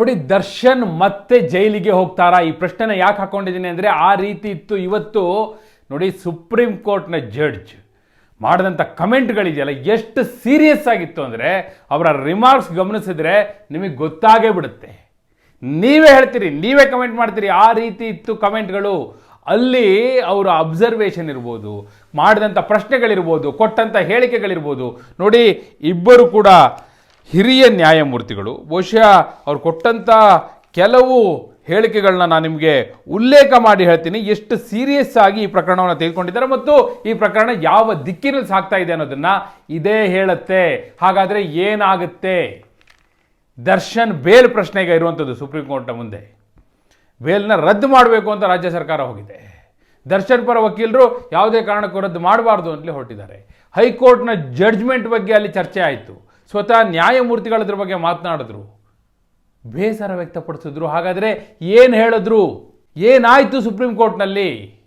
ನೋಡಿ, ದರ್ಶನ್ ಮತ್ತೆ ಜೈಲಿಗೆ ಹೋಗ್ತಾರಾ? ಈ ಪ್ರಶ್ನೆನ ಯಾಕೆ ಹಾಕೊಂಡಿದ್ದೀನಿ ಅಂದರೆ, ಆ ರೀತಿ ಇತ್ತು ಇವತ್ತು. ನೋಡಿ, ಸುಪ್ರೀಂ ಕೋರ್ಟ್ನ ಜಡ್ಜ್ ಮಾಡಿದಂಥ ಕಮೆಂಟ್ಗಳಿದೆಯಲ್ಲ, ಎಷ್ಟು ಸೀರಿಯಸ್ ಆಗಿತ್ತು ಅಂದರೆ, ಅವರ ರಿಮಾರ್ಕ್ಸ್ ಗಮನಿಸಿದ್ರೆ ನಿಮಗೆ ಗೊತ್ತಾಗೇ ಬಿಡುತ್ತೆ. ನೀವೇ ಹೇಳ್ತೀರಿ, ನೀವೇ ಕಮೆಂಟ್ ಮಾಡ್ತೀರಿ, ಆ ರೀತಿ ಇತ್ತು ಕಮೆಂಟ್ಗಳು. ಅಲ್ಲಿ ಅವರ ಅಬ್ಸರ್ವೇಷನ್ ಇರ್ಬೋದು ಮಾಡಿದಂಥ ಪ್ರಶ್ನೆಗಳಿರ್ಬೋದು ಕೊಟ್ಟಂಥ ಹೇಳಿಕೆಗಳಿರ್ಬೋದು. ನೋಡಿ, ಇಬ್ಬರು ಕೂಡ ಹಿರಿಯ ನ್ಯಾಯಮೂರ್ತಿಗಳು, ಬಹುಶಃ ಅವ್ರು ಕೊಟ್ಟಂಥ ಕೆಲವು ಹೇಳಿಕೆಗಳನ್ನ ನಾನು ನಿಮಗೆ ಉಲ್ಲೇಖ ಮಾಡಿ ಹೇಳ್ತೀನಿ. ಎಷ್ಟು ಸೀರಿಯಸ್ ಆಗಿ ಈ ಪ್ರಕರಣವನ್ನು ತೆಗೆದುಕೊಂಡಿದ್ದಾರೆ ಮತ್ತು ಈ ಪ್ರಕರಣ ಯಾವ ದಿಕ್ಕಿನಲ್ಲಿ ಸಾಗ್ತಾ ಇದೆ ಅನ್ನೋದನ್ನ ಇದೇ ಹೇಳುತ್ತೆ. ಹಾಗಾದರೆ ಏನಾಗುತ್ತೆ? ದರ್ಶನ್ ಬೇಲ್ ಪ್ರಶ್ನೆಗೆ ಇರುವಂಥದ್ದು ಸುಪ್ರೀಂ ಕೋರ್ಟ್ನ ಮುಂದೆ. ಬೇಲ್ನ ರದ್ದು ಮಾಡಬೇಕು ಅಂತ ರಾಜ್ಯ ಸರ್ಕಾರ ಹೋಗಿದೆ. ದರ್ಶನ್ ಪರ ವಕೀಲರು ಯಾವುದೇ ಕಾರಣಕ್ಕೂ ರದ್ದು ಮಾಡಬಾರ್ದು ಅಂತಲೇ ಹೊರಟಿದ್ದಾರೆ. ಹೈಕೋರ್ಟ್ನ ಜಡ್ಜ್ಮೆಂಟ್ ಬಗ್ಗೆ ಅಲ್ಲಿ ಚರ್ಚೆ ಆಯಿತು. ಸ್ವತಃ ನ್ಯಾಯಮೂರ್ತಿಗಳದ್ರ ಬಗ್ಗೆ ಮಾತನಾಡಿದ್ರು. ಬೇಸರ ವ್ಯಕ್ತಪಡಿಸಿದ್ರು. ಹಾಗಾದರೆ ಏನು ಹೇಳಿದ್ರು? ಏನಾಯಿತು ಸುಪ್ರೀಂ ಕೋರ್ಟ್ನಲ್ಲಿ?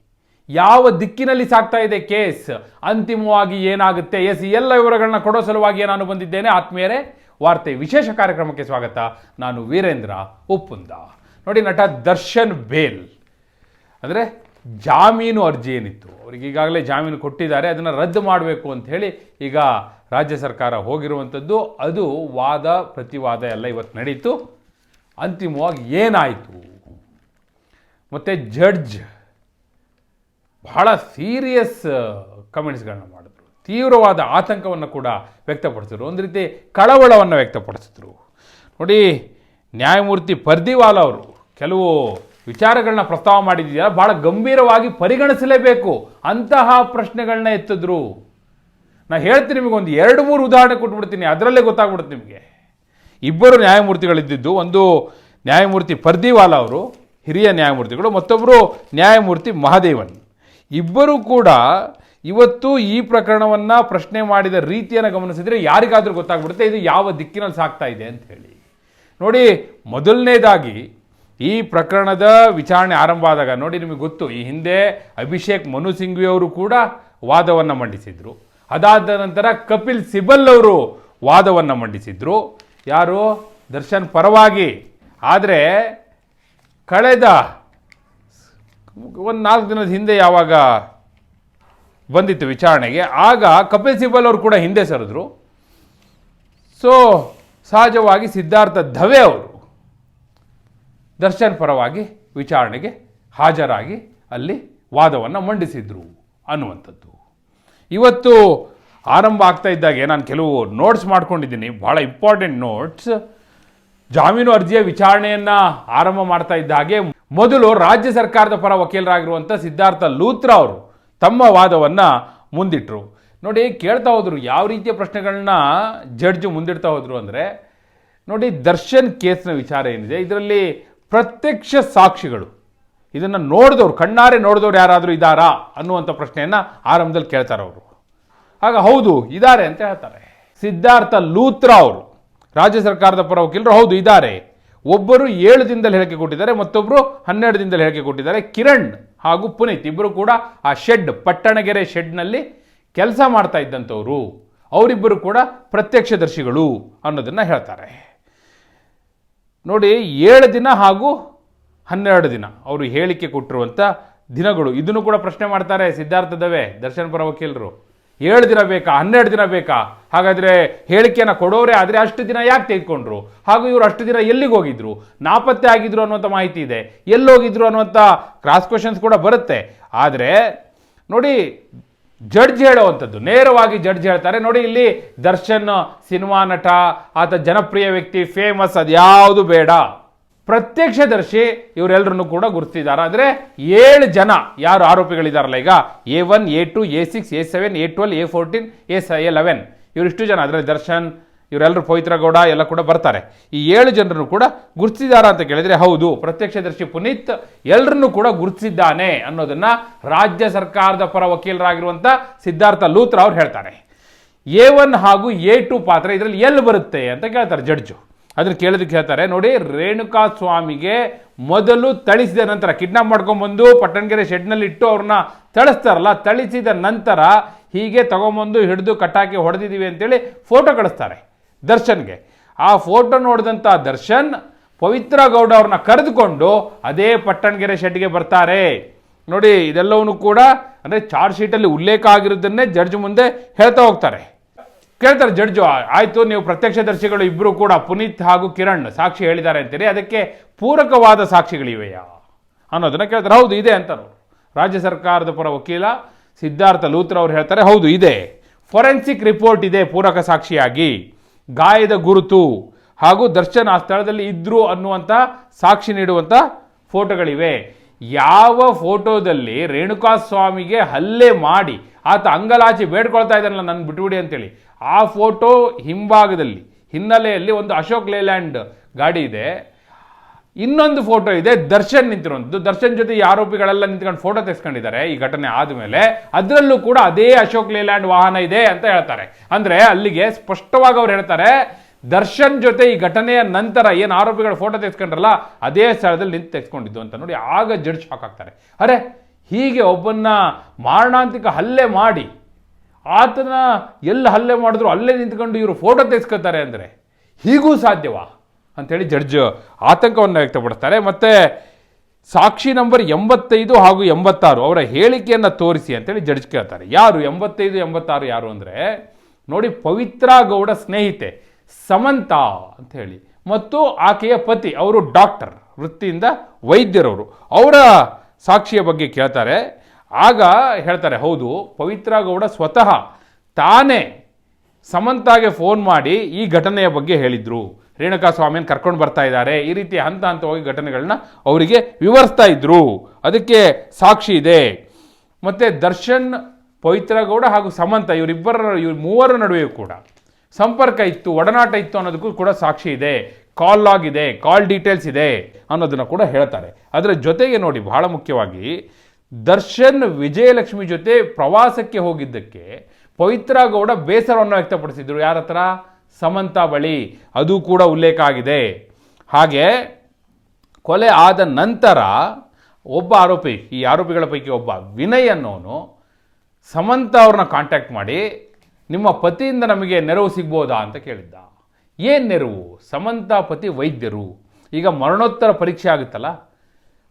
ಯಾವ ದಿಕ್ಕಿನಲ್ಲಿ ಸಾಗ್ತಾ ಇದೆ ಕೇಸ್? ಅಂತಿಮವಾಗಿ ಏನಾಗುತ್ತೆ? ಎಸ್ ಎಲ್ಲ ವಿವರಗಳನ್ನ ಕೊಡೋ ಸಲುವಾಗಿ ನಾನು ಬಂದಿದ್ದೇನೆ. ಆತ್ಮೀಯರೇ, ವಾರ್ತೆ ವಿಶೇಷ ಕಾರ್ಯಕ್ರಮಕ್ಕೆ ಸ್ವಾಗತ. ನಾನು ವೀರೇಂದ್ರ ಉಪ್ಪುಂದ. ನೋಡಿ, ನಟ ದರ್ಶನ್ ಬೇಲ್. ಅಂದರೆ ಜಾಮೀನು ಅರ್ಜಿ ಏನಿತ್ತು? ಅವ್ರಿಗೆ ಈಗಾಗಲೇ ಜಾಮೀನು ಕೊಟ್ಟಿದ್ದಾರೆ, ಅದನ್ನು ರದ್ದು ಮಾಡಬೇಕು ಅಂತ ಹೇಳಿ ಈಗ ರಾಜ್ಯ ಸರ್ಕಾರ ಹೋಗಿರುವಂಥದ್ದು ಅದು ವಾದ, ಪ್ರತಿವಾದ ಎಲ್ಲ ಇವತ್ತು ನಡೀತು. ಅಂತಿಮವಾಗಿ ಏನಾಯಿತು? ಮತ್ತು ಜಡ್ಜ್ ಬಹಳ ಸೀರಿಯಸ್ ಕಮೆಂಟ್ಸ್ಗಳನ್ನ ಮಾಡಿದ್ರು. ತೀವ್ರವಾದ ಆತಂಕವನ್ನು ಕೂಡ ವ್ಯಕ್ತಪಡಿಸಿದ್ರು. ಒಂದು ರೀತಿ ಕಳವಳವನ್ನು ವ್ಯಕ್ತಪಡಿಸಿದ್ರು. ನೋಡಿ, ನ್ಯಾಯಮೂರ್ತಿ ಪರ್ದಿವಾಲ ಅವರು ಕೆಲವು ವಿಚಾರಗಳನ್ನ ಪ್ರಸ್ತಾವ ಮಾಡಿದೆಯಲ್ಲ ಬಹಳ ಗಂಭೀರವಾಗಿ ಪರಿಗಣಿಸಲೇಬೇಕು. ಅಂತಹ ಪ್ರಶ್ನೆಗಳನ್ನ ಎತ್ತಿದ್ರು. ನಾ ಹೇಳ್ತೀನಿ ನಿಮಗೆ ಒಂದು ಎರಡು ಮೂರು ಉದಾಹರಣೆ ಕೊಟ್ಬಿಡ್ತೀನಿ. ಅದರಲ್ಲೇ ಗೊತ್ತಾಗ್ಬಿಡುತ್ತೆ ನಿಮಗೆ. ಇಬ್ಬರು ನ್ಯಾಯಮೂರ್ತಿಗಳಿದ್ದಿದ್ದು, ಒಂದು ನ್ಯಾಯಮೂರ್ತಿ ಪರ್ದಿವಾಲ ಅವರು, ಹಿರಿಯ ನ್ಯಾಯಮೂರ್ತಿಗಳು ಮತ್ತೊಬ್ಬರು ನ್ಯಾಯಮೂರ್ತಿ ಮಹಾದೇವನ್. ಇಬ್ಬರು ಕೂಡ ಇವತ್ತು ಈ ಪ್ರಕರಣವನ್ನು ಪ್ರಶ್ನೆ ಮಾಡಿದ ರೀತಿಯನ್ನು ಗಮನಿಸಿದರೆ ಯಾರಿಗಾದರೂ ಗೊತ್ತಾಗ್ಬಿಡುತ್ತೆ. ಇದು ಯಾವ ದಿಕ್ಕಿನಲ್ಲಿ ಸಾಗ್ತಾ ಇದೆ ಅಂತ ಹೇಳಿ. ನೋಡಿ, ಮೊದಲನೇದಾಗಿ ಈ ಪ್ರಕರಣದ ವಿಚಾರಣೆ ಆರಂಭ ಆದಾಗ ನೋಡಿ ನಿಮಗೆ ಗೊತ್ತು, ಈ ಹಿಂದೆ ಅಭಿಷೇಕ್ ಮನು ಸಿಂಘ್ವಿ ಅವರು ಕೂಡ ವಾದವನ್ನು ಮಂಡಿಸಿದರು. ಅದಾದ ನಂತರ ಕಪಿಲ್ ಸಿಬಲ್ ಅವರು ವಾದವನ್ನು ಮಂಡಿಸಿದರು. ಯಾರು? ದರ್ಶನ್ ಪರವಾಗಿ. ಆದರೆ, ಕಳೆದ ಒಂದು ನಾಲ್ಕು ದಿನದ ಹಿಂದೆ ಯಾವಾಗ ಬಂದಿತ್ತು ವಿಚಾರಣೆಗೆ, ಆಗ ಕಪಿಲ್ ಸಿಬಲ್ ಅವರು ಕೂಡ ಹಿಂದೆ ಸರಿದ್ರು. ಸೊ ಸಹಜವಾಗಿ ಸಿದ್ಧಾರ್ಥ ಧವೆ ಅವರು ದರ್ಶನ್ ಪರವಾಗಿ ವಿಚಾರಣೆಗೆ ಹಾಜರಾಗಿ ಅಲ್ಲಿ ವಾದವನ್ನು ಮಂಡಿಸಿದ್ರು ಅನ್ನುವಂಥದ್ದು. ಇವತ್ತು ಆರಂಭ ಆಗ್ತಾ ಇದ್ದಾಗೆ ನಾನು ಕೆಲವು ನೋಟ್ಸ್ ಮಾಡ್ಕೊಂಡಿದ್ದೀನಿ. ಭಾಳ ಇಂಪಾರ್ಟೆಂಟ್ ನೋಟ್ಸ್ ಜಾಮೀನು ಅರ್ಜಿಯ ವಿಚಾರಣೆಯನ್ನು ಆರಂಭ ಮಾಡ್ತಾ ಇದ್ದ ಹಾಗೆ ಮೊದಲು ರಾಜ್ಯ ಸರ್ಕಾರದ ಪರ ವಕೀಲರಾಗಿರುವಂಥ ಸಿದ್ಧಾರ್ಥ ಲೂತ್ರ ಅವರು ತಮ್ಮ ವಾದವನ್ನು ಮುಂದಿಟ್ಟರು ನೋಡಿ, ಕೇಳ್ತಾ ಹೋದರು, ಯಾವ ರೀತಿಯ ಪ್ರಶ್ನೆಗಳನ್ನ ಜಡ್ಜ್ ಮುಂದಿಡ್ತಾ ಹೋದರು ಅಂದರೆ, ನೋಡಿ, ದರ್ಶನ್ ಕೇಸ್ನ ವಿಚಾರ ಏನಿದೆ. ಇದರಲ್ಲಿ ಪ್ರತ್ಯಕ್ಷ ಸಾಕ್ಷಿಗಳು. ಇದನ್ನು ನೋಡಿದವ್ರು, ಕಣ್ಣಾರೆ ನೋಡಿದವ್ರು ಯಾರಾದರೂ ಇದ್ದಾರಾ ಅನ್ನುವಂಥ ಪ್ರಶ್ನೆಯನ್ನು ಆರಂಭದಲ್ಲಿ ಕೇಳ್ತಾರೆ ಅವರು. ಆಗ ಹೌದು ಇದ್ದಾರೆ ಅಂತ ಹೇಳ್ತಾರೆ. ಸಿದ್ಧಾರ್ಥ ಲೂತ್ರ ಅವರು. ರಾಜ್ಯ ಸರ್ಕಾರದ ಪರ ವಕೀಲರು ಹೌದು ಇದ್ದಾರೆ ಒಬ್ಬರು ಏಳು ದಿನದಲ್ಲಿ ಹೇಳಿಕೆ ಕೊಟ್ಟಿದ್ದಾರೆ ಮತ್ತೊಬ್ಬರು ಹನ್ನೆರಡು ದಿನದಲ್ಲಿ ಹೇಳಿಕೆ ಕೊಟ್ಟಿದ್ದಾರೆ. ಕಿರಣ್ ಹಾಗೂ ಪುನೀತ್ ಇಬ್ಬರು ಕೂಡ ಆ ಶೆಡ್, ಪಟ್ಟಣಗೆರೆ ಶೆಡ್ನಲ್ಲಿ ಕೆಲಸ ಮಾಡ್ತಾ ಇದ್ದಂಥವ್ರು. ಅವರಿಬ್ಬರು ಕೂಡ ಪ್ರತ್ಯಕ್ಷದರ್ಶಿಗಳು ಅನ್ನೋದನ್ನು ಹೇಳ್ತಾರೆ. ನೋಡಿ, ಏಳು ದಿನ ಹಾಗೂ ಹನ್ನೆರಡು ದಿನ ಅವರು ಹೇಳಿಕೆ ಕೊಟ್ಟಿರುವಂಥ ದಿನಗಳು. ಇದನ್ನು ಕೂಡ ಪ್ರಶ್ನೆ ಮಾಡ್ತಾರೆ ಸಿದ್ಧಾರ್ಥದವೇ, ದರ್ಶನ್ ಪರ ವಕೀಲರು. ಏಳು ದಿನ ಬೇಕಾ? ಹನ್ನೆರಡು ದಿನ ಬೇಕಾ? ಹಾಗಾದರೆ ಹೇಳಿಕೆಯನ್ನು ಕೊಡೋರೆ, ಆದರೆ ಅಷ್ಟು ದಿನ ಯಾಕೆ ತೆಗೆದುಕೊಂಡ್ರು? ಹಾಗೂ ಇವರು ಅಷ್ಟು ದಿನ ಎಲ್ಲಿಗೆ ಹೋಗಿದ್ರು? ನಾಪತ್ತೆ ಆಗಿದ್ರು ಅನ್ನುವಂಥ ಮಾಹಿತಿ ಇದೆ. ಎಲ್ಲಿ ಹೋಗಿದ್ರು ಅನ್ನುವಂಥ ಕ್ರಾಸ್ ಕ್ವಶನ್ಸ್ ಕೂಡ ಬರುತ್ತೆ. ಆದರೆ ನೋಡಿ ಜಡ್ಜ್ ಹೇಳುವಂಥದ್ದು. ನೇರವಾಗಿ ಜಡ್ಜ್ ಹೇಳ್ತಾರೆ. ನೋಡಿ, ಇಲ್ಲಿ ದರ್ಶನ್, ಸಿನಿಮಾ ನಟ, ಆತ ಜನಪ್ರಿಯ ವ್ಯಕ್ತಿ, ಫೇಮಸ್, ಅದ್ಯಾವುದು ಬೇಡ. ಪ್ರತ್ಯಕ್ಷದರ್ಶಿ ಇವರೆಲ್ಲರನ್ನು ಕೂಡ ಗುರುತಿಸಿದ್ದಾರೆ. ಅಂದರೆ ಏಳು ಜನ ಯಾರು ಆರೋಪಿಗಳಿದಾರಲ್ಲ ಈಗ? A one, A two, A six, A seven, A twelve, A fourteen, A ಸ ಎ ಲೆವೆನ್ ಇವರಿಷ್ಟು ಜನ. ಅದರಲ್ಲಿ ದರ್ಶನ್ ಇವರೆಲ್ಲರೂ ಪವಿತ್ರ ಗೌಡ ಎಲ್ಲ ಕೂಡ ಬರ್ತಾರೆ. ಈ ಏಳು ಜನರನ್ನು ಕೂಡ ಗುರುತಿಸಿದಾರ ಅಂತ ಕೇಳಿದರೆ ಹೌದು. ಪ್ರತ್ಯಕ್ಷದರ್ಶಿ ಪುನೀತ್ ಎಲ್ಲರನ್ನೂ ಕೂಡ ಗುರುತಿಸಿದ್ದಾನೆ ಅನ್ನೋದನ್ನು ರಾಜ್ಯ ಸರ್ಕಾರದ ಪರ ವಕೀಲರಾಗಿರುವಂಥ ಸಿದ್ಧಾರ್ಥ ಲೂತ್ರ ಅವ್ರು ಹೇಳ್ತಾರೆ. ಎ ಒನ್ ಹಾಗೂ ಎ ಟು ಪಾತ್ರ ಇದರಲ್ಲಿ ಎಲ್ಲಿ ಬರುತ್ತೆ ಅಂತ ಕೇಳ್ತಾರೆ ಜಡ್ಜು. ಅದನ್ನು ಕೇಳೋದಕ್ಕೆ ಹೇಳ್ತಾರೆ, ನೋಡಿ, ರೇಣುಕಾ ಸ್ವಾಮಿಗೆ ಮೊದಲು ತಳಿಸಿದ ನಂತರ ಕಿಡ್ನಾಪ್ ಮಾಡ್ಕೊಂಬಂದು ಪಟ್ಟಣಗೆರೆ ಶೆಡ್ನಲ್ಲಿ ಇಟ್ಟು ಅವ್ರನ್ನ ತಳಿಸ್ತಾರಲ್ಲ ತಳಿಸಿದ ನಂತರ ಹೀಗೆ ತಗೊಂಬಂದು ಹಿಡಿದು ಕಟ್ಟಾಕಿ ಹೊಡೆದಿದ್ದೀವಿ ಅಂತೇಳಿ ಫೋಟೋ ಕಳಿಸ್ತಾರೆ. ದರ್ಶನ್ಗೆ. ಆ ಫೋಟೋ ನೋಡಿದಂಥ ದರ್ಶನ್ ಪವಿತ್ರ ಗೌಡ ಅವ್ರನ್ನ ಕರೆದುಕೊಂಡು ಅದೇ ಪಟ್ಟಣಗೆರೆ ಶೆಡ್ಗೆ ಬರ್ತಾರೆ. ನೋಡಿ, ಇದೆಲ್ಲವನ್ನೂ ಕೂಡ ಅಂದರೆ ಚಾರ್ಜ್ ಶೀಟಲ್ಲಿ ಉಲ್ಲೇಖ ಆಗಿರೋದನ್ನೇ ಜಡ್ಜ್ ಮುಂದೆ ಹೇಳ್ತಾ ಹೋಗ್ತಾರೆ. ಕೇಳ್ತಾರೆ, ಜಡ್ಜು ಆಯಿತು, ನೀವು ಪ್ರತ್ಯಕ್ಷದರ್ಶಿಗಳು ಇಬ್ಬರು ಕೂಡ ಪುನೀತ್ ಹಾಗೂ ಕಿರಣ್ ಸಾಕ್ಷಿ ಹೇಳಿದ್ದಾರೆ ಅಂತೇಳಿ ಅದಕ್ಕೆ ಪೂರಕವಾದ ಸಾಕ್ಷಿಗಳಿವೆಯಾ ಅನ್ನೋದನ್ನು ಕೇಳ್ತಾರೆ. ಹೌದು, ಇದೆ ಅಂತಾರೆ. ರಾಜ್ಯ ಸರ್ಕಾರದ ಪರ ವಕೀಲ ಸಿದ್ಧಾರ್ಥ ಲೂತ್ರ ಅವರು ಹೇಳ್ತಾರೆ, ಹೌದು, ಇದೆ. ಫೊರೆನ್ಸಿಕ್ ರಿಪೋರ್ಟ್ ಇದೆ ಪೂರಕ ಸಾಕ್ಷಿಯಾಗಿ. ಗಾಯದ ಗುರುತು ಹಾಗೂ ದರ್ಶನ್ ಆ ಸ್ಥಳದಲ್ಲಿ ಇದ್ರು ಅನ್ನುವಂಥ ಸಾಕ್ಷಿ ನೀಡುವಂಥ ಫೋಟೋಗಳಿವೆ. ಯಾವ ಫೋಟೋದಲ್ಲಿ ರೇಣುಕಾ ಸ್ವಾಮಿಗೆ ಹಲ್ಲೆ ಮಾಡಿ ಆತ ಅಂಗಲಾಚಿ ಬೇಡ್ಕೊಳ್ತಾ ಇದ್ದಾನಲ್ಲ ನನ್ನ ಬಿಟ್ಬಿಡಿ ಅಂತೇಳಿ, ಆ ಫೋಟೋ ಹಿಂಭಾಗದಲ್ಲಿ, ಹಿನ್ನೆಲೆಯಲ್ಲಿ ಒಂದು ಅಶೋಕ್ ಲೇಲ್ಯಾಂಡ್ ಗಾಡಿ ಇದೆ. ಇನ್ನೊಂದು ಫೋಟೋ ಇದೆ, ದರ್ಶನ್ ನಿಂತಿರುವಂಥದ್ದು ದರ್ಶನ್ ಜೊತೆ ಈ ಆರೋಪಿಗಳೆಲ್ಲ ನಿಂತ್ಕೊಂಡು ಫೋಟೋ ತೆಗೆಸ್ಕೊಂಡಿದ್ದಾರೆ, ಈ ಘಟನೆ ಆದಮೇಲೆ. ಅದರಲ್ಲೂ ಕೂಡ ಅದೇ ಅಶೋಕ್ ಲೇಲ್ಯಾಂಡ್ ವಾಹನ ಇದೆ ಅಂತ ಹೇಳ್ತಾರೆ. ಅಂದ್ರೆ ಅಲ್ಲಿಗೆ ಸ್ಪಷ್ಟವಾಗಿ ಅವ್ರು ಹೇಳ್ತಾರೆ, ದರ್ಶನ್ ಜೊತೆ ಈ ಘಟನೆಯ ನಂತರ ಏನು ಆರೋಪಿಗಳ ಫೋಟೋ ತೆಗೆಸ್ಕೊಂಡ್ರಲ್ಲ, ಅದೇ ಸ್ಥಳದಲ್ಲಿ ನಿಂತು ತೆಗೆಸ್ಕೊಂಡಿದ್ದು ಅಂತ ನೋಡಿ ಆಗ ಜಡ್ಜ್ ಶಾಕ್ ಆಗ್ತಾರೆ. ಅರೆ, ಹೀಗೆ ಒಬ್ಬನ್ನ ಮಾರಣಾಂತಿಕ ಹಲ್ಲೆ ಮಾಡಿ, ಆತನ ಎಲ್ಲಿ ಹಲ್ಲೆ ಮಾಡಿದ್ರು ಅಲ್ಲೇ ನಿಂತ್ಕೊಂಡು ಇವರು ಫೋಟೋ ತೆಗೆಸ್ಕೊತಾರೆ ಅಂದರೆ, ಹೀಗೂ ಸಾಧ್ಯವಾ? ಅಂಥೇಳಿ ಜಡ್ಜ್ ಆತಂಕವನ್ನು ವ್ಯಕ್ತಪಡಿಸ್ತಾರೆ. ಮತ್ತು ಸಾಕ್ಷಿ ನಂಬರ್ ಎಂಬತ್ತೈದು ಹಾಗೂ ಎಂಬತ್ತಾರು ಅವರ ಹೇಳಿಕೆಯನ್ನು ತೋರಿಸಿ ಅಂತೇಳಿ ಜಡ್ಜ್ ಕೇಳ್ತಾರೆ. ಯಾರು ಎಂಬತ್ತೈದು, ಎಂಬತ್ತಾರು ಯಾರು ಅಂದರೆ ನೋಡಿ ಪವಿತ್ರ ಗೌಡ ಸ್ನೇಹಿತೆ ಸಮಂತ ಅಂತ ಹೇಳಿ ಮತ್ತು ಆಕೆಯ ಪತಿ ಅವರು ಡಾಕ್ಟರ್, ವೃತ್ತಿಯಿಂದ ವೈದ್ಯರವರು. ಅವರ ಸಾಕ್ಷಿಯ ಬಗ್ಗೆ ಕೇಳ್ತಾರೆ. ಆಗ ಹೇಳ್ತಾರೆ, ಹೌದು, ಪವಿತ್ರ ಗೌಡ ಸ್ವತಃ ತಾನೇ ಸಮಂತಾಗೆ ಫೋನ್ ಮಾಡಿ ಈ ಘಟನೆಯ ಬಗ್ಗೆ ಹೇಳಿದ್ರು. ರೇಣುಕಾ ಸ್ವಾಮಿಯನ್ನು ಕರ್ಕೊಂಡು ಬರ್ತಾ ಇದ್ದಾರೆ. ಈ ರೀತಿ ಹಂತ ಹಂತವಾಗಿ ಘಟನೆಗಳನ್ನ ಅವರಿಗೆ ವಿವರಿಸ್ತಾ ಇದ್ರು. ಅದಕ್ಕೆ ಸಾಕ್ಷಿ ಇದೆ. ಮತ್ತೆ ದರ್ಶನ್, ಪವಿತ್ರಗೌಡ ಹಾಗೂ ಸಮಂತ ಇವರಿಬ್ಬರ, ಇವ್ರ ಮೂವರ ನಡುವೆಯೂ ಕೂಡ ಸಂಪರ್ಕ ಇತ್ತು, ಒಡನಾಟ ಇತ್ತು ಅನ್ನೋದಕ್ಕೂ ಕೂಡ ಸಾಕ್ಷಿ ಇದೆ. ಕಾಲ್ ಲಾಗ್ ಇದೆ, ಕಾಲ್ ಡೀಟೇಲ್ಸ್ ಇದೆ ಅನ್ನೋದನ್ನು ಕೂಡ ಹೇಳ್ತಾರೆ. ಅದರ ಜೊತೆಗೆ ನೋಡಿ, ಬಹಳ ಮುಖ್ಯವಾಗಿ ದರ್ಶನ್ ವಿಜಯಲಕ್ಷ್ಮಿ ಜೊತೆ ಪ್ರವಾಸಕ್ಕೆ ಹೋಗಿದ್ದಕ್ಕೆ ಪವಿತ್ರ ಗೌಡ ಬೇಸರವನ್ನು ವ್ಯಕ್ತಪಡಿಸಿದ್ರು. ಯಾರ ಹತ್ರ ಸಮಂತ ಬಳಿ ಅದು ಕೂಡ ಉಲ್ಲೇಖ ಆಗಿದೆ. ಹಾಗೆ ಕೊಲೆ ಆದ ನಂತರ ಒಬ್ಬ ಆರೋಪಿ, ಈ ಆರೋಪಿಗಳ ಪೈಕಿ ಒಬ್ಬ ವಿನಯ್ ಅನ್ನೋನು ಸಮಂತ ಅವ್ರನ್ನ ಕಾಂಟ್ಯಾಕ್ಟ್ ಮಾಡಿ, ನಿಮ್ಮ ಪತಿಯಿಂದ ನಮಗೆ ನೆರವು ಸಿಗ್ಬೋದಾ ಅಂತ ಕೇಳಿದ್ದ. ಏನು ನೆರವು? ಸಮಂತ ಪತಿ ವೈದ್ಯರು. ಈಗ ಮರಣೋತ್ತರ ಪರೀಕ್ಷೆ ಆಗುತ್ತಲ್ಲ?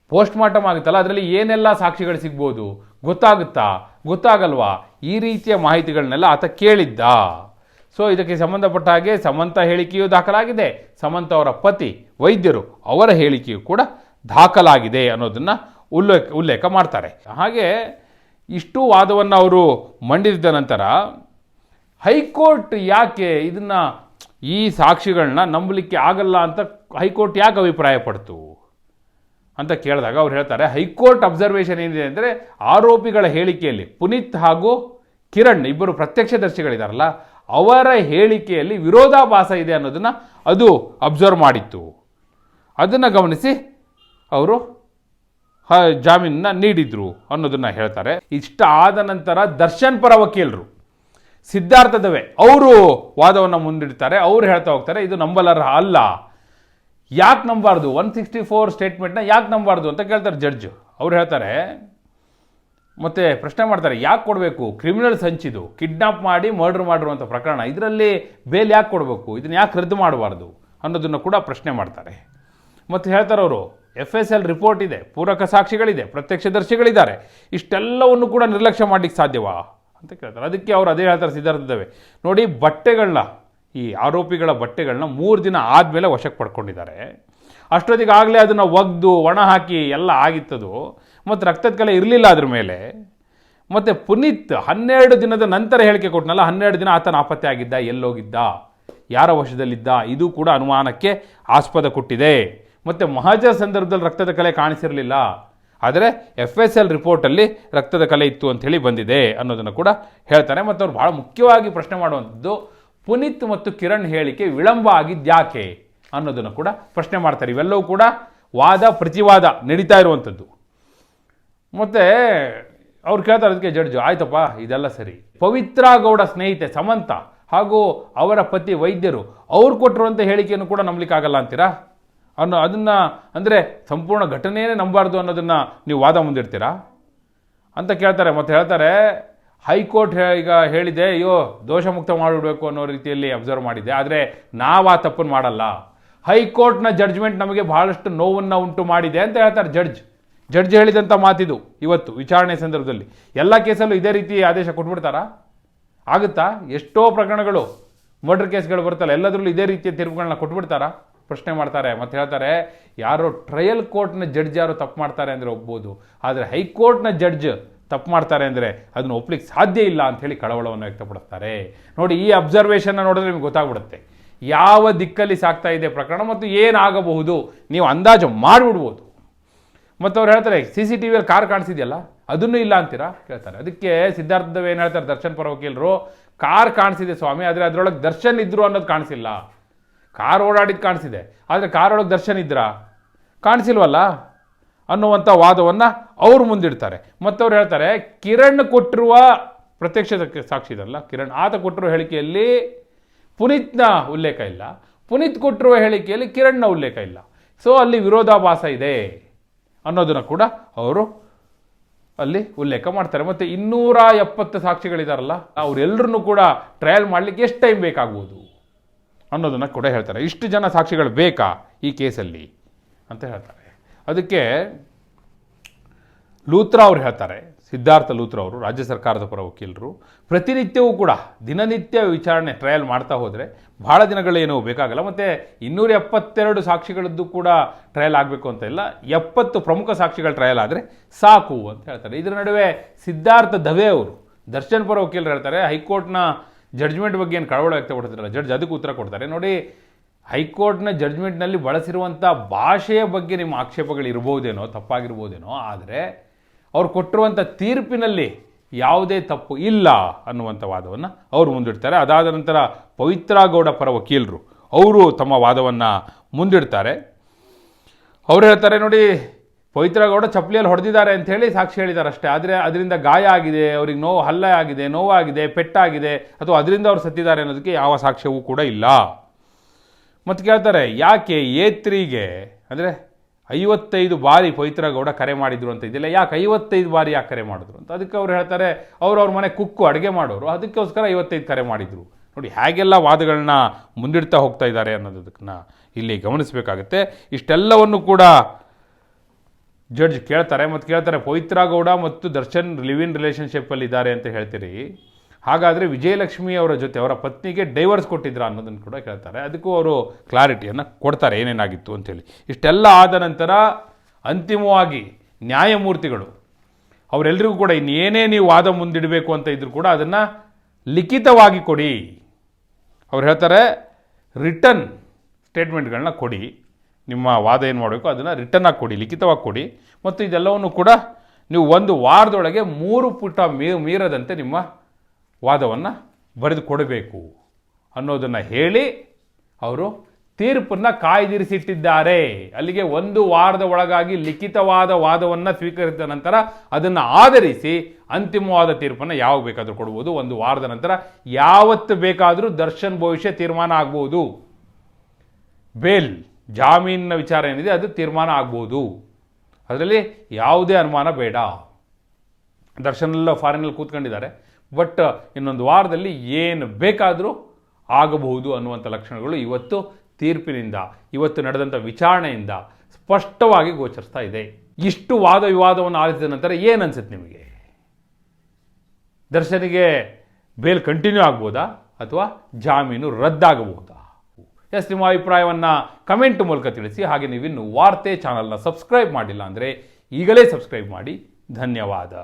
ಪೋಸ್ಟ್ ಮಾರ್ಟಮ್ ಆಗುತ್ತಲ್ಲ? ಅದರಲ್ಲಿ ಏನೆಲ್ಲ ಸಾಕ್ಷಿಗಳು ಸಿಗ್ಬೋದು? ಗೊತ್ತಾಗುತ್ತಾ? ಗೊತ್ತಾಗಲ್ವಾ? ಈ ರೀತಿಯ ಮಾಹಿತಿಗಳನ್ನೆಲ್ಲ ಆತ ಕೇಳಿದ್ದ. ಸೊ ಇದಕ್ಕೆ ಸಂಬಂಧಪಟ್ಟ ಹಾಗೆ ಸಮಂತ ಹೇಳಿಕೆಯೂ ದಾಖಲಾಗಿದೆ. ಸಮಂತ ಅವರ ಪತಿ, ವೈದ್ಯರು ಅವರ ಹೇಳಿಕೆಯೂ ಕೂಡ ದಾಖಲಾಗಿದೆ ಅನ್ನೋದನ್ನು ಉಲ್ಲೇಖ ಉಲ್ಲೇಖ ಮಾಡ್ತಾರೆ. ಹಾಗೆ ಇಷ್ಟು ವಾದವನ್ನು ಅವರು ಮಂಡಿಸಿದ ನಂತರ ಹೈಕೋರ್ಟ್ ಯಾಕೆ ಇದನ್ನು ಈ ಸಾಕ್ಷಿಗಳನ್ನ ನಂಬಲಿಕ್ಕೆ ಆಗಲ್ಲ ಅಂತ ಹೈಕೋರ್ಟ್ ಯಾಕೆ ಅಭಿಪ್ರಾಯ ಪಡ್ತು ಅಂತ ಕೇಳಿದಾಗ ಅವ್ರು ಹೇಳ್ತಾರೆ, ಹೈಕೋರ್ಟ್ ಅಬ್ಸರ್ವೇಷನ್ ಏನಿದೆ ಅಂದರೆ ಆರೋಪಿಗಳ ಹೇಳಿಕೆಯಲ್ಲಿ ಪುನೀತ್ ಹಾಗೂ ಕಿರಣ್ ಇಬ್ಬರು ಪ್ರತ್ಯಕ್ಷದರ್ಶಿಗಳಿದಾರಲ್ಲ ಅವರ ಹೇಳಿಕೆಯಲ್ಲಿ ವಿರೋಧಾಭಾಸ ಇದೆ ಅನ್ನೋದನ್ನು ಅದು ಅಬ್ಸರ್ವ್ ಮಾಡಿತ್ತು. ಅದನ್ನು ಗಮನಿಸಿ ಅವರು ಜಾಮೀನನ್ನ ನೀಡಿದರು ಅನ್ನೋದನ್ನು ಹೇಳ್ತಾರೆ. ಇಷ್ಟ ಆದ ನಂತರ ದರ್ಶನ್ ಪರ ವಕೀಲರು ಸಿದ್ಧಾರ್ಥ ದವೆ ಅವರು ವಾದವನ್ನು ಮುಂದಿಡ್ತಾರೆ, ಅವರು ಹೇಳ್ತಾ ಹೋಗ್ತಾರೆ, ಇದು ನಂಬಲರ್ಹ ಅಲ್ಲ. ಯಾಕೆ ನಂಬಾರ್ದು? ಒನ್ ಸಿಕ್ಸ್ಟಿ ಫೋರ್ ಸ್ಟೇಟ್ಮೆಂಟ್ನ ಯಾಕೆ ನಂಬಾರ್ದು ಅಂತ ಕೇಳ್ತಾರೆ ಜಡ್ಜ್ ಅವ್ರು ಹೇಳ್ತಾರೆ ಮತ್ತೆ ಪ್ರಶ್ನೆ ಮಾಡ್ತಾರೆ, ಯಾಕೆ ಕೊಡಬೇಕು? ಕ್ರಿಮಿನಲ್ ಸಂಚಿದು ಕಿಡ್ನಾಪ್ ಮಾಡಿ ಮರ್ಡರ್ ಮಾಡಿರುವಂಥ ಪ್ರಕರಣ, ಇದರಲ್ಲಿ ಬೇಲ್ ಯಾಕೆ ಕೊಡಬೇಕು? ಇದನ್ನು ಯಾಕೆ ರದ್ದು ಮಾಡಬಾರ್ದು? ಅನ್ನೋದನ್ನು ಕೂಡ ಪ್ರಶ್ನೆ ಮಾಡ್ತಾರೆ. ಮತ್ತು ಹೇಳ್ತಾರೆ ಅವರು ಎಫ್ ಎಸ್ ಎಲ್ ರಿಪೋರ್ಟ್ ಇದೆ, ಪೂರಕ ಸಾಕ್ಷಿಗಳಿದೆ, ಪ್ರತ್ಯಕ್ಷದರ್ಶಿಗಳಿದ್ದಾರೆ, ಇಷ್ಟೆಲ್ಲವನ್ನು ಕೂಡ ನಿರ್ಲಕ್ಷ್ಯ ಮಾಡಲಿಕ್ಕೆ ಸಾಧ್ಯವಾ? ಅಂತ ಕೇಳ್ತಾರೆ. ಅದಕ್ಕೆ ಅವರು ಅದೇ ಹೇಳ್ತಾರೆ ಸಿದ್ಧಾರ್ಥದೇವೆ ನೋಡಿ ಬಟ್ಟೆಗಳನ್ನ ಈ ಆರೋಪಿಗಳ ಬಟ್ಟೆಗಳನ್ನ ಮೂರು ದಿನ ಆದಮೇಲೆ ವಶಕ್ಕೆ ಪಡ್ಕೊಂಡಿದ್ದಾರೆ. ಅಷ್ಟೊತ್ತಿಗೆ ಆಗಲೇ ಅದನ್ನು ಒಗ್ದು, ಒಣ ಹಾಕಿ ಎಲ್ಲ ಆಗಿತ್ತದು. ಮತ್ತು ರಕ್ತದ ಕಲೆ ಇರಲಿಲ್ಲ ಅದ್ರ ಮೇಲೆ. ಮತ್ತು ಪುನೀತ್ ಹನ್ನೆರಡು ದಿನದ ನಂತರ ಹೇಳಿಕೆ ಕೊಟ್ಟನಲ್ಲ ಹನ್ನೆರಡು ದಿನ ಆತನ ನಾಪತ್ತೆ ಆಗಿದ್ದ, ಎಲ್ಲೋಗಿದ್ದ, ಯಾರ ವಶದಲ್ಲಿದ್ದ, ಇದು ಕೂಡ ಅನುಮಾನಕ್ಕೆ ಆಸ್ಪದ ಕೊಟ್ಟಿದೆ. ಮತ್ತು ಮಹಜ ಸಂದರ್ಭದಲ್ಲಿ ರಕ್ತದ ಕಲೆ ಕಾಣಿಸಿರಲಿಲ್ಲ. ಆದರೆ ಎಫ್ ಎಸ್ ಎಲ್ ರಿಪೋರ್ಟಲ್ಲಿ ರಕ್ತದ ಕಲೆ ಇತ್ತು ಅಂಥೇಳಿ ಬಂದಿದೆ ಅನ್ನೋದನ್ನು ಕೂಡ ಹೇಳ್ತಾರೆ. ಮತ್ತು ಅವ್ರು ಭಾಳ ಮುಖ್ಯವಾಗಿ ಪ್ರಶ್ನೆ ಮಾಡುವಂಥದ್ದು, ಪುನೀತ್ ಮತ್ತು ಕಿರಣ್ ಹೇಳಿಕೆ ವಿಳಂಬ ಆಗಿದ್ಯಾಕೆ ಅನ್ನೋದನ್ನು ಕೂಡ ಪ್ರಶ್ನೆ ಮಾಡ್ತಾರೆ. ಇವೆಲ್ಲವೂ ಕೂಡ ವಾದ, ಪ್ರತಿವಾದ ನಡೀತಾ ಇರುವಂಥದ್ದು. ಮತ್ತೆ ಅವ್ರು ಕೇಳ್ತಾರೆ, ಅದಕ್ಕೆ ಜಡ್ಜು, ಆಯ್ತಪ್ಪ, ಇದೆಲ್ಲ ಸರಿ. ಪವಿತ್ರ ಗೌಡ ಸ್ನೇಹಿತೆ ಸಮಂತ ಹಾಗೂ ಅವರ ಪತಿ ವೈದ್ಯರು, ಅವ್ರು ಕೊಟ್ಟಿರುವಂಥ ಹೇಳಿಕೆಯನ್ನು ಕೂಡ ನಂಬಲಿಕ್ಕಾಗಲ್ಲ ಅಂತೀರಾ? ಅನ್ನೋ ಅದನ್ನು, ಅಂದರೆ ಸಂಪೂರ್ಣ ಘಟನೆಯೇ ನಂಬಾರ್ದು ಅನ್ನೋದನ್ನು ನೀವು ವಾದ ಮುಂದಿಡ್ತೀರಾ? ಅಂತ ಕೇಳ್ತಾರೆ, ಮತ್ತೆ ಹೇಳ್ತಾರೆ, ಹೈಕೋರ್ಟ್ ಈಗ ಹೇಳಿದೆ, ಅಯ್ಯೋ, ದೋಷಮುಕ್ತ ಮಾಡಿಬಿಡ್ಬೇಕು ಅನ್ನೋ ರೀತಿಯಲ್ಲಿ ಅಬ್ಸರ್ವ್ ಮಾಡಿದೆ, ಆದರೆ ನಾವು ಆ ತಪ್ಪನ್ನು ಮಾಡಲ್ಲ. ಹೈಕೋರ್ಟ್ನ ಜಡ್ಜ್ಮೆಂಟ್ ನಮಗೆ ಬಹಳಷ್ಟು ನೋವನ್ನು ಉಂಟು ಮಾಡಿದೆ ಅಂತ ಹೇಳ್ತಾರೆ ಜಡ್ಜ್. ಜಡ್ಜ್ ಹೇಳಿದಂಥ ಮಾತಿದು ಇವತ್ತು ವಿಚಾರಣೆ ಸಂದರ್ಭದಲ್ಲಿ. ಎಲ್ಲ ಕೇಸಲ್ಲೂ ಇದೇ ರೀತಿ ಆದೇಶ ಕೊಟ್ಬಿಡ್ತಾರಾ? ಆಗುತ್ತಾ? ಎಷ್ಟೋ ಪ್ರಕರಣಗಳು, ಮರ್ಡರ್ ಕೇಸ್ಗಳು ಬರ್ತಲ್ಲ ಎಲ್ಲದರಲ್ಲೂ ಇದೇ ರೀತಿಯ ತೀರ್ಪುಗಳನ್ನ ಕೊಟ್ಬಿಡ್ತಾರಾ? ಪ್ರಶ್ನೆ ಮಾಡ್ತಾರೆ, ಮತ್ತು ಹೇಳ್ತಾರೆ, ಯಾರೋ ಟ್ರಯಲ್ ಕೋರ್ಟ್ನ ಜಡ್ಜ್ ಯಾರೋ ತಪ್ಪು ಮಾಡ್ತಾರೆ ಅಂದರೆ ಒಪ್ಬೋದು ಆದರೆ ಹೈಕೋರ್ಟ್ನ ಜಡ್ಜ್ ತಪ್ಪು ಮಾಡ್ತಾರೆ ಅಂದರೆ ಅದನ್ನು ಒಪ್ಲಿಕ್ಕೆ ಸಾಧ್ಯ ಇಲ್ಲ ಅಂತ ಹೇಳಿ ಕಳವಳವನ್ನು ವ್ಯಕ್ತಪಡಿಸ್ತಾರೆ. ನೋಡಿ, ಈ ಅಬ್ಸರ್ವೇಷನ್ನ ನೋಡಿದ್ರೆ ನಿಮ್ಗೆ ಗೊತ್ತಾಗ್ಬಿಡುತ್ತೆ. ಯಾವ ದಿಕ್ಕಲ್ಲಿ ಸಾಗ್ತಾ ಇದೆ ಪ್ರಕರಣ ಮತ್ತು ಏನಾಗಬಹುದು, ನೀವು ಅಂದಾಜು ಮಾಡಿಬಿಡ್ಬೋದು. ಮತ್ತು ಅವ್ರು ಹೇಳ್ತಾರೆ ಸಿ ಸಿ ಟಿ ವಿಯಲ್ಲಿ ಕಾರ್ ಕಾಣಿಸಿದೆಯಲ್ಲ, ಅದನ್ನು ಇಲ್ಲ ಅಂತೀರಾ? ಕೇಳ್ತಾರೆ. ಅದಕ್ಕೆ ಸಿದ್ಧಾರ್ಥದೇವ್ ಏನು ಹೇಳ್ತಾರೆ, ದರ್ಶನ್ ಪರ ವಕೀಲರು ಕಾರ್ ಕಾಣಿಸಿದೆ ಸ್ವಾಮಿ, ಆದರೆ ಅದರೊಳಗೆ ದರ್ಶನ್ ಇದ್ರು ಅನ್ನೋದು ಕಾಣಿಸಿಲ್ಲ. ಕಾರ್ ಓಡಾಡಿದ್ದು ಕಾಣಿಸಿದೆ. ಆದರೆ ಕಾರ್ ಒಳಗೆ ದರ್ಶನ್ ಇದ್ರಾ? ಕಾಣಿಸಿಲ್ವಲ್ಲ? ಅನ್ನುವಂಥ ವಾದವನ್ನು ಅವ್ರು ಮುಂದಿಡ್ತಾರೆ. ಮತ್ತು ಅವ್ರು ಹೇಳ್ತಾರೆ, ಕಿರಣ್ ಕೊಟ್ಟಿರುವ ಪ್ರತ್ಯಕ್ಷ ಸಾಕ್ಷಿ ಇದಲ್ಲ, ಕಿರಣ್, ಆತ ಕೊಟ್ಟಿರುವ ಹೇಳಿಕೆಯಲ್ಲಿ ಪುನೀತ್ನ ಉಲ್ಲೇಖ ಇಲ್ಲ. ಪುನೀತ್ ಕೊಟ್ಟಿರುವ ಹೇಳಿಕೆಯಲ್ಲಿ ಕಿರಣ್ನ ಉಲ್ಲೇಖ ಇಲ್ಲ. ಸೊ ಅಲ್ಲಿ ವಿರೋಧಾಭಾಸ ಇದೆ. ಅನ್ನೋದನ್ನು ಕೂಡ ಅವರು ಅಲ್ಲಿ ಉಲ್ಲೇಖ ಮಾಡ್ತಾರೆ. ಮತ್ತು ಇನ್ನೂರ ಎಪ್ಪತ್ತು ಸಾಕ್ಷಿಗಳಿದಾರಲ್ಲ ಅವರೆಲ್ಲರನ್ನೂ ಕೂಡ ಟ್ರಯಲ್ ಮಾಡಲಿಕ್ಕೆ ಎಷ್ಟು ಟೈಮ್ ಬೇಕಾಗ್ಬೋದು ಅನ್ನೋದನ್ನು ಕೂಡ ಹೇಳ್ತಾರೆ. ಇಷ್ಟು ಜನ ಸಾಕ್ಷಿಗಳು ಬೇಕಾ ಈ ಕೇಸಲ್ಲಿ? ಅಂತ ಹೇಳ್ತಾರೆ. ಅದಕ್ಕೆ ಲೂತ್ರಾ ಅವ್ರು ಹೇಳ್ತಾರೆ. ಸಿದ್ಧಾರ್ಥ ಲೂತ್ರ ಅವರು, ರಾಜ್ಯ ಸರ್ಕಾರದ ಪರ ವಕೀಲರು, ಪ್ರತಿನಿತ್ಯವೂ ಕೂಡ ದಿನನಿತ್ಯ ವಿಚಾರಣೆ, ಟ್ರಯಲ್ ಮಾಡ್ತಾ ಹೋದರೆ ಭಾಳ ದಿನಗಳೇನು ಬೇಕಾಗಲ್ಲ. ಮತ್ತು ಇನ್ನೂರ ಎಪ್ಪತ್ತೆರಡು ಸಾಕ್ಷಿಗಳದ್ದು ಕೂಡ ಟ್ರಯಲ್ ಆಗಬೇಕು ಅಂತ ಇಲ್ಲ. ಎಪ್ಪತ್ತು ಪ್ರಮುಖ ಸಾಕ್ಷಿಗಳ ಟ್ರಯಲ್ ಆದರೆ ಸಾಕು ಅಂತ ಹೇಳ್ತಾರೆ. ಇದರ ನಡುವೆ ಸಿದ್ಧಾರ್ಥ ದವೆ ಅವರು, ದರ್ಶನ್ ಪರ ವಕೀಲರು ಹೇಳ್ತಾರೆ, ಹೈಕೋರ್ಟ್ನ ಜಡ್ಜ್ಮೆಂಟ್ ಬಗ್ಗೆ ಏನು ಕಳವಳ ವ್ಯಕ್ತಪಡ್ತಿರಲ್ಲ ಜಡ್ಜ್ ಅದಕ್ಕೆ ಉತ್ತರ ಕೊಡ್ತಾರೆ. ನೋಡಿ, ಹೈಕೋರ್ಟ್ನ ಜಡ್ಜ್ಮೆಂಟ್ನಲ್ಲಿ ಬಳಸಿರುವಂಥ ಭಾಷೆಯ ಬಗ್ಗೆ ನಿಮ್ಮ ಆಕ್ಷೇಪಗಳು ಇರ್ಬೋದೇನೋ, ತಪ್ಪಾಗಿರ್ಬೋದೇನೋ, ಆದರೆ ಅವ್ರು ಕೊಟ್ಟಿರುವಂಥ ತೀರ್ಪಿನಲ್ಲಿ ಯಾವುದೇ ತಪ್ಪು ಇಲ್ಲ ಅನ್ನುವಂಥ ವಾದವನ್ನು ಅವರು ಮುಂದಿಡ್ತಾರೆ. ಅದಾದ ನಂತರ ಪವಿತ್ರಗೌಡ ಪರ ವಕೀಲರು ಅವರು ತಮ್ಮ ವಾದವನ್ನು ಮುಂದಿಡ್ತಾರೆ. ಅವ್ರು ಹೇಳ್ತಾರೆ, ನೋಡಿ, ಪವಿತ್ರಗೌಡ ಚಪ್ಪಲಿಯಲ್ಲಿ ಹೊಡೆದಿದ್ದಾರೆ ಅಂತ ಹೇಳಿ ಸಾಕ್ಷಿ ಹೇಳಿದ್ದಾರೆ ಅಷ್ಟೇ. ಆದರೆ ಅದರಿಂದ ಗಾಯ ಆಗಿದೆ, ಅವ್ರಿಗೆ ನೋವು ಹಲ್ಲೆ ಆಗಿದೆ, ನೋವಾಗಿದೆ, ಪೆಟ್ಟಾಗಿದೆ, ಅಥವಾ ಅದರಿಂದ ಅವ್ರು ಸತ್ತಿದ್ದಾರೆ ಅನ್ನೋದಕ್ಕೆ ಯಾವ ಸಾಕ್ಷ್ಯವೂ ಕೂಡ ಇಲ್ಲ. ಮತ್ತು ಕೇಳ್ತಾರೆ, ಯಾಕೆ ಏತ್ರಿಗೆ? ಅಂದರೆ ಐವತ್ತೈದು ಬಾರಿ ಪವಿತ್ರಗೌಡ ಕರೆ ಮಾಡಿದ್ರು ಅಂತ ಇದಿಲ್ಲ. ಯಾಕೆ ಐವತ್ತೈದು ಬಾರಿ ಯಾಕೆ ಕರೆ ಮಾಡಿದ್ರು ಅಂತ? ಅದಕ್ಕೆ ಅವ್ರು ಹೇಳ್ತಾರೆ, ಅವ್ರು ಅವ್ರ ಮನೆ ಕುಕ್ಕು ಅಡುಗೆ ಮಾಡೋರು. ಅದಕ್ಕೋಸ್ಕರ ಐವತ್ತೈದು ಕರೆ ಮಾಡಿದ್ರು. ನೋಡಿ, ಹೇಗೆಲ್ಲ ವಾದಗಳನ್ನ ಮುಂದಿಡ್ತಾ ಹೋಗ್ತಾ ಇದ್ದಾರೆ ಅನ್ನೋದಕ್ಕನ್ನ ಇಲ್ಲಿ ಗಮನಿಸಬೇಕಾಗುತ್ತೆ. ಇಷ್ಟೆಲ್ಲವನ್ನು ಕೂಡ ಜಡ್ಜ್ ಕೇಳ್ತಾರೆ. ಮತ್ತು ಕೇಳ್ತಾರೆ, ಪವಿತ್ರ ಗೌಡ ಮತ್ತು ದರ್ಶನ್ ಲಿವ್ ಇನ್ ರಿಲೇಷನ್ಶಿಪ್ಪಲ್ಲಿ ಇದ್ದಾರೆ ಅಂತ ಹೇಳ್ತೀರಿ. ಹಾಗಾದರೆ ವಿಜಯಲಕ್ಷ್ಮಿ ಅವರ ಜೊತೆ ಅವರ ಪತ್ನಿಗೆ ಡೈವರ್ಸ್ ಕೊಟ್ಟಿದ್ರಾ ಅನ್ನೋದನ್ನು ಕೂಡ ಕೇಳ್ತಾರೆ. ಅದಕ್ಕೂ ಅವರು ಕ್ಲಾರಿಟಿಯನ್ನು ಕೊಡ್ತಾರೆ ಏನೇನಾಗಿತ್ತು ಅಂತೇಳಿ ಇಷ್ಟೆಲ್ಲ ಆದ ನಂತರ ಅಂತಿಮವಾಗಿ ನ್ಯಾಯಮೂರ್ತಿಗಳು ಅವರೆಲ್ಲರಿಗೂ ಕೂಡ ಇನ್ನೇನೇ ನೀವು ವಾದ ಮುಂದಿಡಬೇಕು ಅಂತ ಇದ್ರು ಕೂಡ ಅದನ್ನು ಲಿಖಿತವಾಗಿ ಕೊಡಿ. ಅವ್ರು ಹೇಳ್ತಾರೆ ರಿಟರ್ನ್ ಸ್ಟೇಟ್ಮೆಂಟ್ಗಳನ್ನ ಕೊಡಿ. ನಿಮ್ಮ ವಾದ ಏನು ಮಾಡಬೇಕು ಅದನ್ನು ರಿಟರ್ನ್ ಆಗಿ ಕೊಡಿ, ಲಿಖಿತವಾಗಿ ಕೊಡಿ. ಮತ್ತು ಇದೆಲ್ಲವನ್ನು ಕೂಡ ನೀವು ಒಂದು ವಾರದೊಳಗೆ ಮೂರು ಪುಟ ಮೀ, ಮೀರದಂತೆ ನಿಮ್ಮ ವಾದವನ್ನು ಬರೆದು ಕೊಡಬೇಕು ಅನ್ನೋದನ್ನು ಹೇಳಿ ಅವರು ತೀರ್ಪನ್ನು ಕಾಯ್ದಿರಿಸಿಟ್ಟಿದ್ದಾರೆ. ಅಲ್ಲಿಗೆ ಒಂದು ವಾರದ ಒಳಗಾಗಿ ಲಿಖಿತವಾದ ವಾದವನ್ನು ಸ್ವೀಕರಿಸಿದ ನಂತರ ಅದನ್ನು ಆಧರಿಸಿ ಅಂತಿಮವಾದ ತೀರ್ಪನ್ನು ಯಾವಾಗ ಬೇಕಾದರೂ ಕೊಡ್ಬೋದು ಒಂದು ವಾರದ ನಂತರ ಯಾವತ್ತು ಬೇಕಾದರೂ ದರ್ಶನ್ ಭವಿಷ್ಯ ತೀರ್ಮಾನ ಆಗ್ಬೋದು. ಬೇಲ್, ಜಾಮೀನಿನ ವಿಚಾರ ಏನಿದೆ ಅದು ತೀರ್ಮಾನ ಆಗ್ಬೋದು. ಅದರಲ್ಲಿ ಯಾವುದೇ ಅನುಮಾನ ಬೇಡ. ದರ್ಶನಲ್ಲ ಫಾರಿನಲ್ಲಿ ಕೂತ್ಕೊಂಡಿದ್ದಾರೆ. ಬಟ್ ಇನ್ನೊಂದು ವಾರದಲ್ಲಿ ಏನು ಬೇಕಾದರೂ ಆಗಬಹುದು ಅನ್ನುವಂಥ ಲಕ್ಷಣಗಳು ಇವತ್ತು ತೀರ್ಪಿನಿಂದ, ಇವತ್ತು ನಡೆದಂಥ ವಿಚಾರಣೆಯಿಂದ ಸ್ಪಷ್ಟವಾಗಿ ಗೋಚರಿಸ್ತಾ ಇದೆ. ಇಷ್ಟು ವಾದ ವಿವಾದವನ್ನು ಆಲಿಸಿದ ನಂತರ ಏನು ಅನ್ಸುತ್ತೆ ನಿಮಗೆ? ದರ್ಶನಿಗೆ ಬೇಲ್ ಕಂಟಿನ್ಯೂ ಆಗ್ಬೋದಾ? ಅಥವಾ ಜಾಮೀನು ರದ್ದಾಗಬಹುದಾ? ಎಸ್, ನಿಮ್ಮ ಅಭಿಪ್ರಾಯವನ್ನು ಕಮೆಂಟ್ ಮೂಲಕ ತಿಳಿಸಿ. ಹಾಗೆ ನೀವಿನ್ನು ವಾರ್ತೆ ಚಾನಲ್ನ ಸಬ್ಸ್ಕ್ರೈಬ್ ಮಾಡಿಲ್ಲ ಅಂದರೆ ಈಗಲೇ ಸಬ್ಸ್ಕ್ರೈಬ್ ಮಾಡಿ. ಧನ್ಯವಾದ.